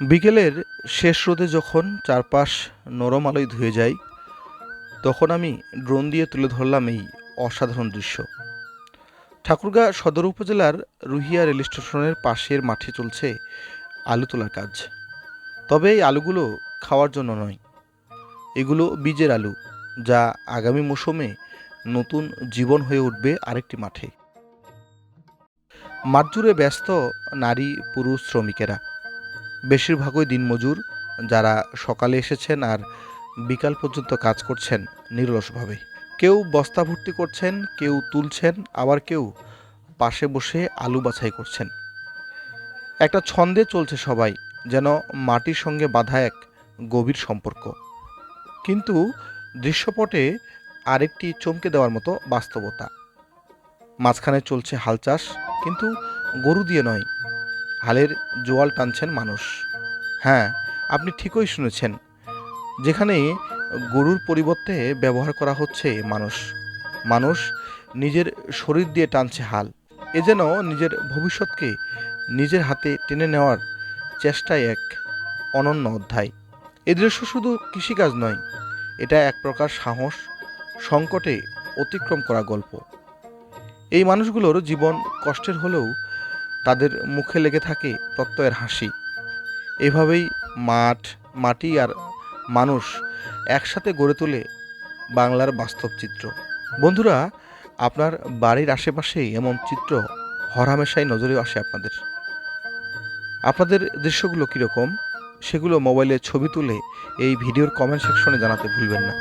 বিকেলের শেষ রোদে যখন চারপাশ নরম আলোয় ধুয়ে যায় তখন আমি ড্রোন দিয়ে তুলে ধরলাম এই অসাধারণ দৃশ্য। ঠাকুরগাঁ সদর উপজেলার রুহিয়া রেল স্টেশনের পাশের মাঠে চলছে আলু তোলার কাজ। তবে এই আলুগুলো খাওয়ার জন্য নয়, এগুলো বীজের আলু, যা আগামী মৌসুমে নতুন জীবন হয়ে উঠবে আরেকটি মাঠে। মাঠ জুড়ে ব্যস্ত নারী, পুরুষ, শ্রমিকেরা বেশিরভাগই দিনমজুর, যারা সকালে এসেছেন আর বিকাল পর্যন্ত কাজ করছেন নিরলসভাবে। কেউ বস্তা ভর্তি করছেন, কেউ তুলছেন, আবার কেউ পাশে বসে আলু বাছাই করছেন। একটা ছন্দে চলছে সবাই, যেন মাটির সঙ্গে বাঁধা এক গভীর সম্পর্ক। কিন্তু দৃশ্যপটে আরেকটি চমকে দেওয়ার মতো বাস্তবতা। মাঝখানে চলছে হাল চাষ, কিন্তু গরু দিয়ে নয় হালের জোয়াল টানছেন মানুষ। হ্যাঁ আপনি ঠিকই শুনেছেন। যেখানে গরুর পরিবর্তে ব্যবহার করা হচ্ছে মানুষ। মানুষ নিজের শরীর দিয়ে টানছে হাল। এ যেন নিজের ভবিষ্যৎকে নিজের হাতে টেনে নেওয়ার চেষ্টায় এক অনন্য অধ্যায়। এ দৃশ্য শুধু কৃষিকাজ নয়, এটা এক প্রকার সাহস, সংকটে অতিক্রম করা গল্প। এই মানুষগুলোর জীবন কষ্টের হলেও তাদের মুখে লেগে থাকে প্রত্যয়ের হাসি। এভাবেই মাঠ, মাটি আর মানুষ একসাথে গড়ে তোলে বাংলার বাস্তব চিত্র। বন্ধুরা, আপনার বাড়ির আশেপাশেই এমন চিত্র হরহামেশাই নজরে আসে আপনাদের। আপনাদের দৃশ্যগুলো কীরকম? সেগুলো মোবাইলে ছবি তুলে এই ভিডিওর কমেন্ট সেকশনে জানাতে ভুলবেন না।